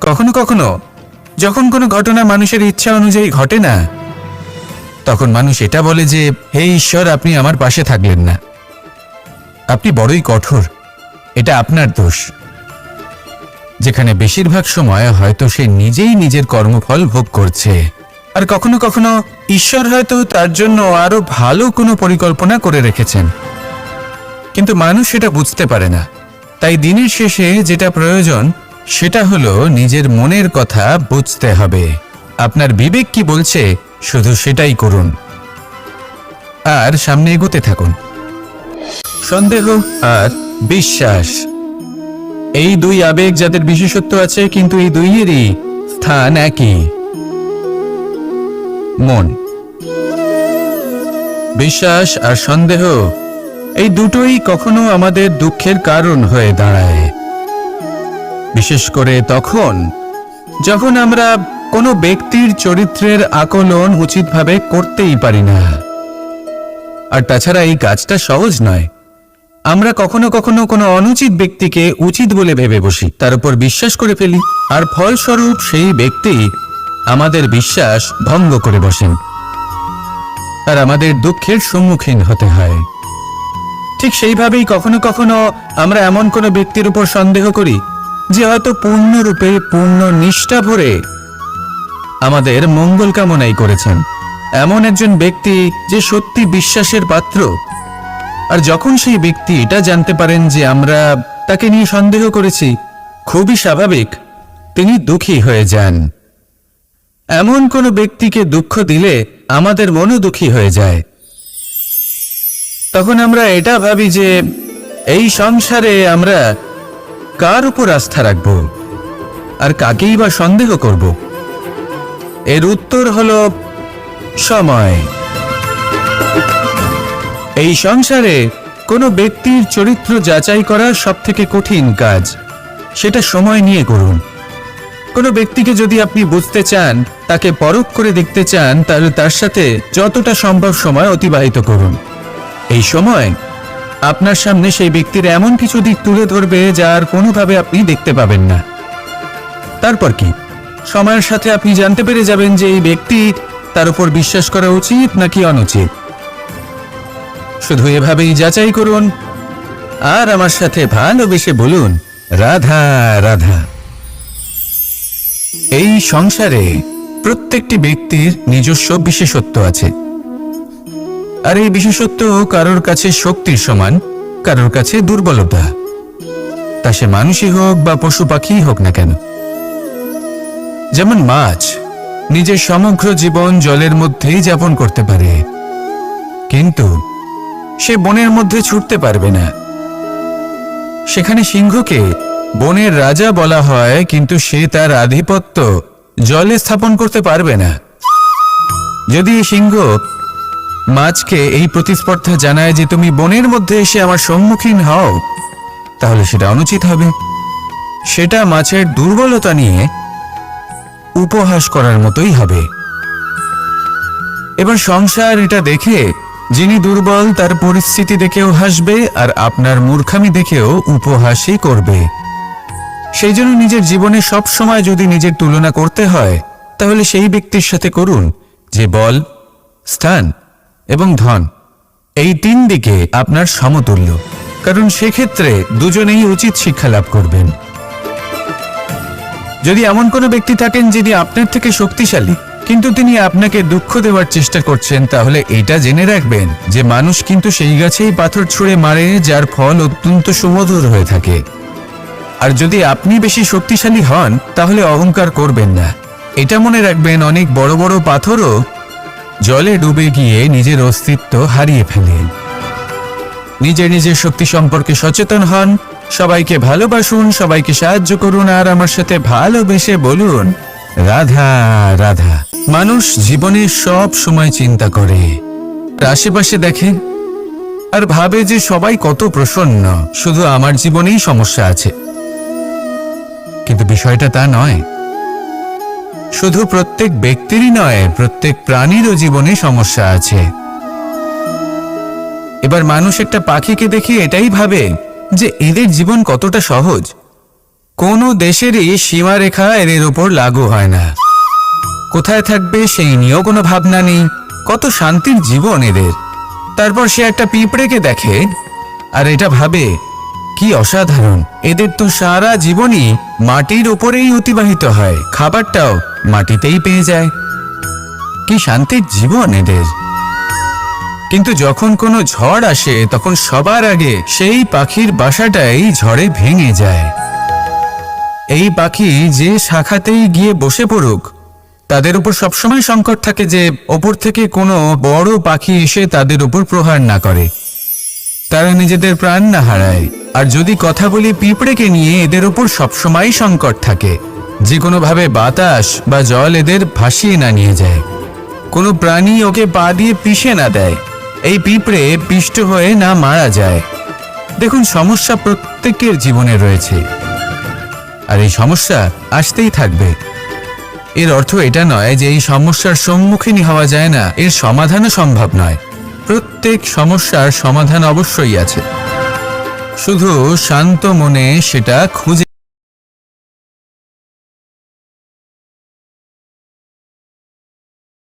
কখনো কখনো, যখন কোনো ঘটনা মানুষের ইচ্ছা অনুযায়ী ঘটে না, তখন মানুষ এটা বলে যে, হে ঈশ্বর, আপনি আমার পাশে থাকলেন না। আপনি বড়ই কঠোর, এটা আপনার দোষ। যেখানে বেশিরভাগ সময় হয়তো সে নিজেই নিজের কর্মফল ভোগ করছে। আর কখনো কখনো ঈশ্বর হয়তো তার জন্য আরও ভালো কোনো পরিকল্পনা করে রেখেছেন। কিন্তু মানুষ সেটা বুঝতে পারে না। তাই দিনের শেষে যেটা প্রয়োজন সেটা হলো নিজের মনের কথা বুঝতে হবে। আপনার বিবেক কি বলছে, শুধু সেটাই করুন। আর সামনে এগোতে থাকুন। সন্দেহ আর বিশ্বাস। এই দুই আবেগ যাদের বিশেষত্ব আছে, কিন্তু এই দুইয়েরই স্থান একই। মন। বিশ্বাস আর সন্দেহ, এই দুটোই কখনো আমাদের দুঃখের কারণ হয়ে দাঁড়ায়। বিশেষ করে তখন, যখন আমরা কোনো ব্যক্তির চরিত্রের আকলন উচিতভাবে করতেই পারি না। আর তাছাড়া এই কাজটা সহজ নয়। আমরা কখনো কখনো কোনো অনুচিত ব্যক্তিকে উচিত বলে ভেবে বসি, তার উপর বিশ্বাস করে ফেলি, আর ফলস্বরূপ সেই ব্যক্তি আমাদের বিশ্বাস ভঙ্গ করে বসেন। আর আমাদের দুঃখের সম্মুখীন হতে হয়। ঠিক সেইভাবেই কখনো কখনো আমরা এমন কোনো ব্যক্তির উপর সন্দেহ করি যে হয়তো পূর্ণরূপে পূর্ণ নিষ্ঠা ভরে আমাদের মঙ্গল কামনাই করেছেন। এমন একজন ব্যক্তি যে সত্যি বিশ্বাসের পাত্র। আর যখন সেই ব্যক্তি এটা জানতে পারেন যে আমরা তাকে নিয়ে সন্দেহ করেছি, খুবই স্বাভাবিক, তিনি দুঃখী হয়ে যান। এমন কোনো ব্যক্তিকে দুঃখ দিলে আমাদের মনও দুঃখী হয়ে যায়। তখন আমরা এটা ভাবি যে এই সংসারে আমরা কার উপর আস্থা রাখব? আর কাকেই বা সন্দেহ করব? এর উত্তর হল সময়। এই সংসারে কোনো ব্যক্তির চরিত্র যাচাই করা সব থেকে কঠিন কাজ। সেটা সময় নিয়ে করুন। কোনো ব্যক্তিকে যদি আপনি বুঝতে চান, তাকে পরখ করে দেখতে চান, তাহলে তার সাথে যতটা সম্ভব সময় অতিবাহিত করুন। এই সময় আপনার সামনে সেই ব্যক্তির এমন কিছু দিক তুলে ধরবে যার কোনোভাবে আপনি দেখতে পাবেন না। তারপর কি? সময়ের সাথে আপনি জানতে পেরে যাবেন যে এই ব্যক্তি তার উপর বিশ্বাস করা উচিত নাকি অনুচিত। শুধু এভাবেই যাচাই করুন আর আমার সাথে ভালোবেসে বলুন, রাধা রাধা। এই সংসারে প্রত্যেকটি ব্যক্তির নিজস্ব বিশেষত্ব আছে। আর এই বিশেষত্ব কারোর কাছে শক্তির সমান, কারোর কাছে দুর্বলতা। তা সে মানুষই হোক বা পশু পাখিই হোক না কেন। যেমন মাছ নিজের সমগ্র জীবন জলের মধ্যেই যাপন করতে পারে। কিন্তু সে বনের মধ্যে ছুটতে পারবে না। সেখানে সিংহকে বনের রাজা বলা হয়, কিন্তু সে তার আধিপত্য জলে স্থাপন করতে পারবে না। যদি সিংহ মাছকে এই প্রতিস্পর্ধা জানায় যে তুমি বনের মধ্যে এসে আমার সম্মুখীন হও, তাহলে সেটা অনুচিত হবে। সেটা মাছের দুর্বলতা নিয়ে উপহাস করার মতোই হবে। এবার সংসার এটা দেখে যিনি দুর্বল, তার পরিস্থিতি দেখেও হাসবে, আর আপনার মূর্খামি দেখেও উপহাসই করবে। সেই জন্য নিজের জীবনে সব সময় যদি নিজের তুলনা করতে হয়, তাহলে সেই ব্যক্তির সাথে করুন, যে বল, স্থান এবং ধন। এই তিন দিকে আপনার সমতুল্য, কারণ সেক্ষেত্রে দুজনেই উচিত শিক্ষা লাভ করবেন। যদি এমন কোনো ব্যক্তি থাকেন যিনি আপনার থেকে শক্তিশালী, কিন্তু তিনি আপনাকে দুঃখ দেওয়ার চেষ্টা করছেন, তাহলে এটা জেনে রাখবেন যে মানুষ কিন্তু সেই গাছেই পাথর ছুঁড়ে মারে, যার ফল অত্যন্ত সুমধুর হয়ে থাকে। আর যদি আপনি বেশি শক্তিশালী হন, তাহলে অহংকার করবেন না। এটা মনে রাখবেন, অনেক বড় বড় পাথরও জলে ডুবে গিয়ে নিজের অস্তিত্ব হারিয়ে ফেলে নিজের নিজের শক্তি সম্পর্কে সচেতন হন, সবাইকে ভালোবাসুন, সবাইকে সাহায্য করুন, আর আমার সাথে ভালোবেসে বলুন, রাধা রাধা। মানুষ জীবনে সব সময় চিন্তা করে। আশেপাশে দেখে আর ভাবে যে সবাই কত প্রসন্ন, শুধু আমার জীবনেই সমস্যা আছে। কিন্তু বিষয়টা তা নয়। শুধু প্রত্যেক ব্যক্তিরই নয়, প্রত্যেক প্রাণীরও জীবনে সমস্যা আছে। এবার মানুষ একটা পাখিকে দেখে এটাই ভাবে যে এদের জীবন কতটা সহজ। কোনো দেশেরই সীমারেখা এদের উপর লাগু হয় না। কোথায় থাকবে সেই নিয়েও কোনো ভাবনা নেই। কত শান্তির জীবন এদের। তারপর সে একটা পিঁপড়েকে দেখে, আর এটা ভাবে, কি অসাধারণ। এদের তো সারা জীবনই মাটির উপরেই অতিবাহিত হয়। খাবারটাও মাটিতেই পেয়ে যায়। কি শান্তির জীবন এদের। কিন্তু যখন কোনো ঝড় আসে, তখন সবার আগে সেই পাখির বাসাটাই ঝড়ে ভেঙে যায়। এই পাখি যে শাখাতেই গিয়ে বসে পড়ুক, তাদের উপর সবসময় সংকট থাকে যে ওপর থেকে কোনো বড় পাখি এসে তাদের উপর প্রহার না করে। তারা নিজেদের প্রাণ না হারায়। আর যদি কথা বলি পিঁপড়েকে নিয়ে, এদের উপর সবসময় সংকট থাকে। যে কোনোভাবে বাতাস বা জল এদের ভাসিয়ে না নিয়ে যায়। কোনো প্রাণী ওকে পা দিয়ে পিষে না দেয়। এই পিঁপড়ে পিষ্ট হয়ে না মারা যায়। দেখুন, সমস্যা প্রত্যেকের জীবনে রয়েছে। আর এই সমস্যা আসতেই থাকবে। এর অর্থ এটা নয় যে এই সমস্যার সম্মুখীনই হওয়া যায় না। এর সমাধানও সম্ভব নয়। প্রত্যেক সমস্যার সমাধান অবশ্যই আছে। শুধু শান্ত মনে সেটা খুঁজে